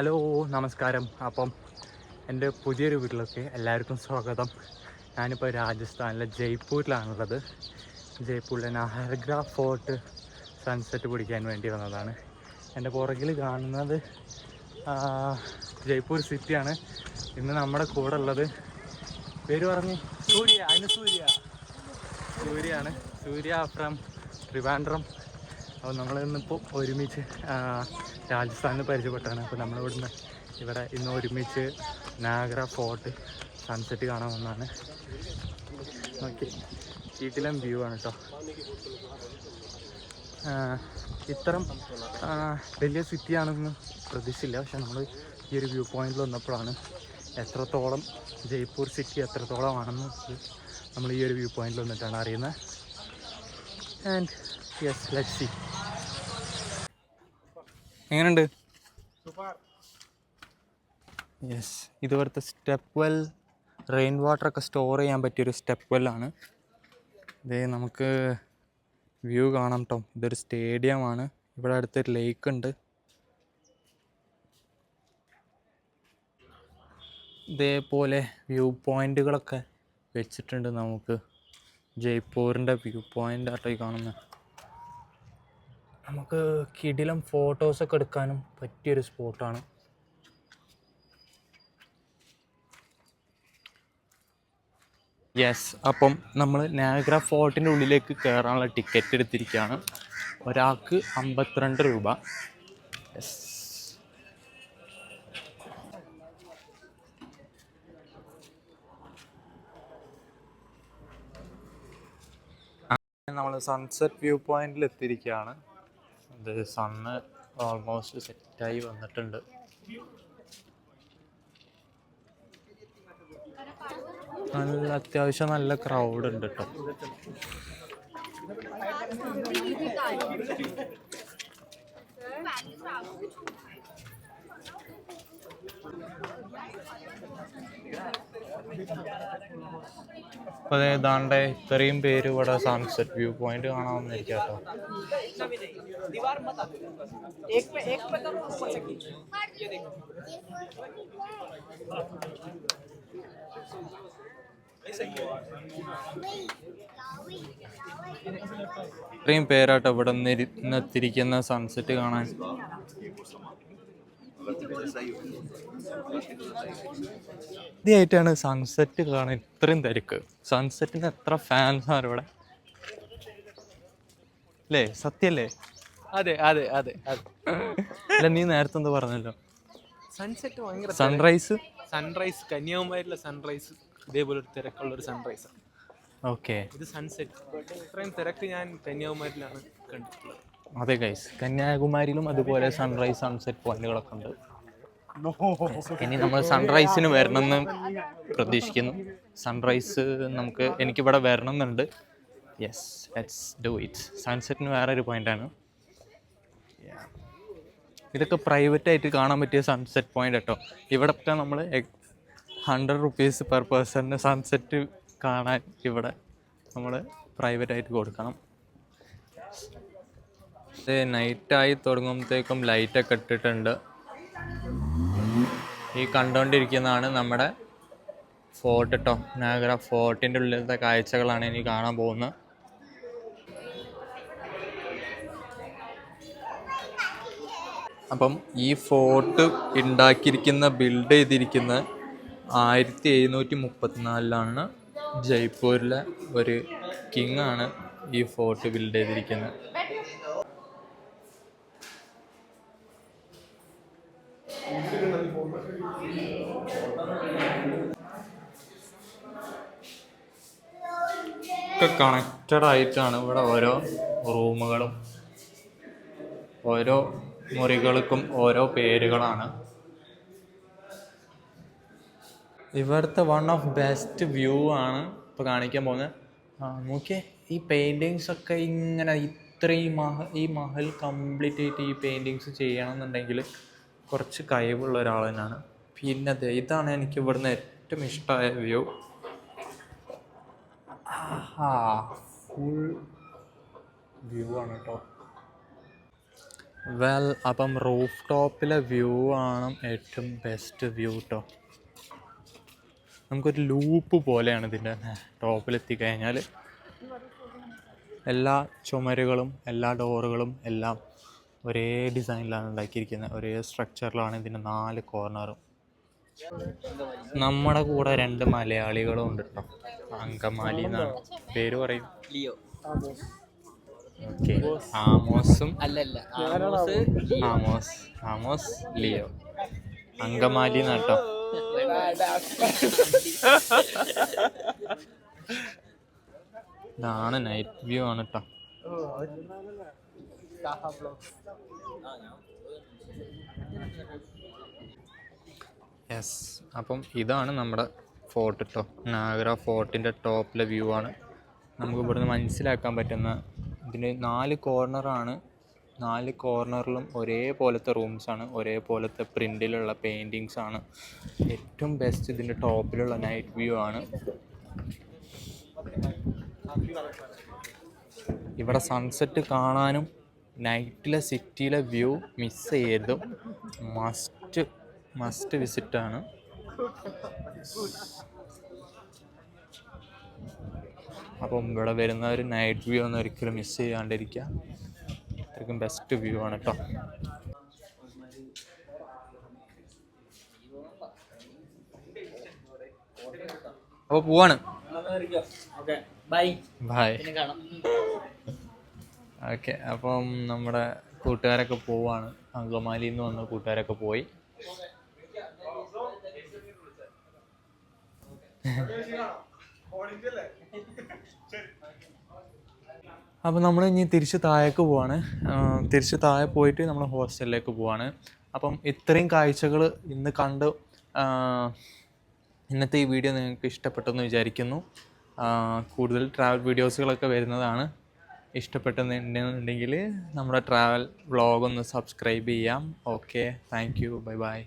Hello നമസ്കാരം. അപ്പം എന്റെ പുതിയൊരു വീട്ടിലേക്ക് എല്ലാവർക്കും സ്വാഗതം. ഞാനിപ്പോൾ രാജസ്ഥാനിലെ ജയ്പൂരിലാണുള്ളത്. ജയ്പൂരിലെ നഹർഗ്ര ഫോർട്ട് സൺസെറ്റ് പിടിക്കാൻ വേണ്ടി വന്നതാണ്. എന്റെ പുറകിൽ കാണുന്നത് ജയ്പൂർ സിറ്റിയാണ്. ഇന്ന് നമ്മുടെ കൂടെ ഉള്ളത്. പേര് പറഞ്ഞു. സൂര്യ അനുസൂര്യ സൂര്യയാണ് സൂര്യ ഫ്രം ട്രിവാൻഡ്രം അപ്പോൾ നമ്മൾ ഇന്നിപ്പോൾ ഒരുമിച്ച് രാജസ്ഥാനിൽ പരിചയപ്പെട്ടാണ് അപ്പോൾ നമ്മളിവിടുന്ന് ഇവിടെ ഇന്ന് ഒരുമിച്ച് നാഗ്ര ഫോർട്ട് സൺസെറ്റ് കാണാൻ വന്നതാണ്. ഓക്കെ വീട്ടിലും വ്യൂ ആണ് കേട്ടോ ഇത്തരം വലിയ സിറ്റിയാണെന്ന് പ്രതീക്ഷയില്ല പക്ഷെ നമ്മൾ ഈ ഒരു വ്യൂ പോയിന്റിൽ വന്നപ്പോഴാണ് എത്രത്തോളം ജയ്പൂർ സിറ്റി എത്രത്തോളം ആണെന്ന് നമ്മൾ ഈ ഒരു വ്യൂ പോയിന്റിൽ വന്നിട്ടാണ് അറിയുന്നത്. ആൻഡ് യെസ് ലെറ്റ് സി എങ്ങനെയുണ്ട്? യെസ് ഇതുപോലത്തെ സ്റ്റെപ്പ് വെൽ റെയിൻ വാട്ടർ ഒക്കെ സ്റ്റോർ ചെയ്യാൻ പറ്റിയൊരു സ്റ്റെപ്പ് വെല്ലാണ് ഇത് നമുക്ക് വ്യൂ കാണാം കേട്ടോ ഇതൊരു സ്റ്റേഡിയമാണ് ഇവിടെ അടുത്തൊരു ലേക്ക് ഉണ്ട്. ഇതേപോലെ വ്യൂ പോയിന്റുകളൊക്കെ വെച്ചിട്ടുണ്ട് നമുക്ക്. ജയ്പൂരിന്റെ വ്യൂ പോയിന്റ് ആട്ടോ ഈ കാണുന്നത് നമുക്ക് കിടിലം ഫോട്ടോസൊക്കെ എടുക്കാനും പറ്റിയൊരു സ്പോട്ടാണ് യെസ് അപ്പം നമ്മൾ നാഗ്ര ഫോർട്ടിന്റെ ഉള്ളിലേക്ക് കയറാനുള്ള ടിക്കറ്റ് എടുത്തിരിക്കുകയാണ്. ഒരാൾക്ക് അമ്പത്തിരണ്ട് രൂപ. യെസ് നമ്മൾ സൺസെറ്റ് വ്യൂ പോയിന്റിൽ എത്തിയിരിക്കുകയാണ്. സണ്ണ് ഓൾമോസ്റ്റ് സെറ്റായി വന്നിട്ടുണ്ട്. നല്ല അത്യാവശ്യം നല്ല ക്രൗഡ് ഉണ്ട് കേട്ടോ അപ്പോൾ ഏതാണ്ട് ഇത്രയും പേര് ഇവിടെ സൺസെറ്റ് വ്യൂ പോയിന്റ് കാണാൻ വന്നിരിക്കാം ഇത്രയും പേരായിട്ട് ഇവിടെ നിന്നെത്തിരിക്കുന്ന സൺസെറ്റ് കാണാൻ. ആദ്യമായിട്ടാണ് സൺസെറ്റ് കാണാൻ ഇത്രയും തിരക്ക്. സൺസെറ്റിന് എത്ര ഫാൻസാണ് ഇവിടെ? അല്ലേ? സത്യല്ലേ? അതെ അതെ അതെ അതെ. അല്ല നീ നേരത്തെ എന്താ പറഞ്ഞല്ലോ. സൺസെറ്റ് ഭയങ്കര സൺറൈസ് സൺറൈസ് കന്യാകുമാരിയിലെ സൺറൈസ് ഇതേപോലെ ഒരു തിരക്കുള്ള ഒരു സൺറൈസ് ഓക്കെ ഇത് സൺസെറ്റ് ഇത്രയും തിരക്ക് ഞാൻ കന്യാകുമാരിയിലാണ് കണ്ടിട്ടുള്ളത്. അതെ ഗൈസ് കന്യാകുമാരിയിലും അതുപോലെ സൺറൈസ് സൺസെറ്റ് പോയിന്റുകളൊക്കെ ഉണ്ട്. ഇനി നമ്മൾ സൺറൈസിന് വരണമെന്ന് പ്രതീക്ഷിക്കുന്നു. സൺറൈസ് നമുക്ക് എനിക്കിവിടെ വരണം എന്നുണ്ട് യെസ് ലെറ്റ്സ് ഡു ഇറ്റ് സൺസെറ്റിന് വേറെ ഒരു പോയിന്റാണ് ഇതൊക്കെ പ്രൈവറ്റ് ആയിട്ട് കാണാൻ പറ്റിയ സൺസെറ്റ് പോയിന്റ് കേട്ടോ. ഇവിടത്തെ നമ്മൾ ഹൺഡ്രഡ് റുപ്പീസ് പെർ പേഴ്സണിന് സൺസെറ്റ് കാണാൻ ഇവിടെ നമ്മൾ പ്രൈവറ്റ് ആയിട്ട് കൊടുക്കണം. ഇത് നൈറ്റായി തുടങ്ങുമ്പോഴത്തേക്കും ലൈറ്റൊക്കെ ഇട്ടിട്ടുണ്ട്. ഈ കണ്ടുകൊണ്ടിരിക്കുന്നതാണ് നമ്മുടെ ഫോർട്ട് കേട്ടോ നാഗര ഫോർട്ടിന്റെ ഉള്ളിലത്തെ കാഴ്ചകളാണ് ഇനി കാണാൻ പോകുന്നത്. അപ്പം ഈ ഫോർട്ട് ഉണ്ടാക്കിയിരിക്കുന്ന ബിൽഡ് ചെയ്തിരിക്കുന്ന ആയിരത്തി എഴുന്നൂറ്റി മുപ്പത്തിനാലിലാണ് ജയ്പൂരിലെ ഒരു കിങ് ആണ് ഈ ഫോർട്ട് ബിൽഡ് ചെയ്തിരിക്കുന്നത്. ഒക്കെ കണക്റ്റഡ് ആയിട്ടാണ് ഇവിടെ ഓരോ റൂമുകളും ഓരോ മുറികൾക്കും ഓരോ പേരുകളാണ്. ഇവിടുത്തെ വൺ ഓഫ് ബെസ്റ്റ് വ്യൂ ആണ് ഇപ്പോൾ കാണിക്കാൻ പോകുന്നത്. നോക്കിയ ഈ പെയിന്റിങ്സ് ഒക്കെ ഇങ്ങനെ ഇത്രയും മഹ ഈ മഹൽ കംപ്ലീറ്റ് ആയിട്ട് ഈ പെയിന്റിങ്സ് ചെയ്യണമെന്നുണ്ടെങ്കിൽ കുറച്ച് കഴിവുള്ള ഒരാൾ തന്നെയാണ്. പിന്നെ ഇതാണ് എനിക്ക് ഇവിടുന്ന് ഏറ്റവും ഇഷ്ടമായ വ്യൂ ഫുൾ വ്യൂ ആണ് കേട്ടോ വെൽ അപ്പം റൂഫ് ടോപ്പിലെ വ്യൂ ആണ് ഏറ്റവും ബെസ്റ്റ് വ്യൂ കേട്ടോ നമുക്കൊരു ലൂപ്പ് പോലെയാണ് ഇതിന്റെ ടോപ്പിലെത്തി കഴിഞ്ഞാൽ എല്ലാ ചുമരുകളും എല്ലാ ഡോറുകളും എല്ലാം ഒരേ ഡിസൈനിലാണ് ഉണ്ടാക്കിയിരിക്കുന്നത്. ഒരേ സ്ട്രക്ചറിലാണ് ഇതിന്റെ നാല് കോർണറും നമ്മുടെ കൂടെ രണ്ട് മലയാളികളും ഉണ്ട് കേട്ടോ അങ്കമാലി എന്നാണ്. പേര് പറയും. ലിയോ. ഓക്കെ. ആമോസും അല്ലല്ല ആമോസ് ആമോസ് ലിയോ. അങ്കമാലി എന്നാട്ടോ ഇതാണ് നൈറ്റ് വ്യൂ ആണ് കേട്ടോ യെസ് അപ്പം ഇതാണ് നമ്മുടെ ഫോർട്ട് കേട്ടോ നാഗ്ര ഫോർട്ടിന്റെ ടോപ്പിലെ വ്യൂ ആണ്. നമുക്ക് ഇവിടുന്ന് മനസ്സിലാക്കാൻ പറ്റുന്ന ഇതിന് നാല് കോർണറാണ് നാല് കോർണറിലും ഒരേപോലത്തെ റൂംസാണ് ഒരേപോലത്തെ പ്രിന്റിലുള്ള പെയിന്റിങ്സ് ആണ്. ഏറ്റവും ബെസ്റ്റ് ഇതിന്റെ ടോപ്പിലുള്ള നൈറ്റ് വ്യൂ ആണ്. ഇവിടെ സൺസെറ്റ് കാണാനും നൈറ്റിലെ സിറ്റിയിലെ വ്യൂ മിസ് ചെയ്യരുത്. മസ്റ്റ് മസ്റ്റ് വിസിറ്റ് ആണ് അപ്പം ഇവിടെ വരുന്ന ഒരു നൈറ്റ് വ്യൂ ഒന്നും ഒരിക്കലും മിസ് ചെയ്യാണ്ടിരിക്കുക. അത്രയ്ക്കും ബെസ്റ്റ് വ്യൂ ആണ് കേട്ടോ അപ്പോൾ പോവാണ്. ബായ് ഓക്കെ അപ്പം നമ്മുടെ കൂട്ടുകാരൊക്കെ പോവാണ്. അങ്കമാലിയിൽ നിന്ന് വന്ന കൂട്ടുകാരൊക്കെ പോയി. അപ്പോൾ നമ്മൾ ഇനി തിരിച്ച് താഴേക്ക് പോവാണ്. തിരിച്ച് താഴെ പോയിട്ട് നമ്മൾ ഹോസ്റ്റലിലേക്ക് പോവാണ്. അപ്പം ഇത്രയും കാഴ്ചകൾ ഇന്ന് കണ്ട് ഇന്നത്തെ ഈ വീഡിയോ നിങ്ങൾക്ക് ഇഷ്ടപ്പെട്ടെന്ന് വിചാരിക്കുന്നു. കൂടുതൽ ട്രാവൽ വീഡിയോസുകളൊക്കെ വരുന്നതാണ്. ഇഷ്ടപ്പെട്ടെന്നുണ്ടെങ്കിൽ നമ്മുടെ ട്രാവൽ വ്ളോഗ് ഒന്ന് സബ്സ്ക്രൈബ് ചെയ്യാം. Okay thank you bye bye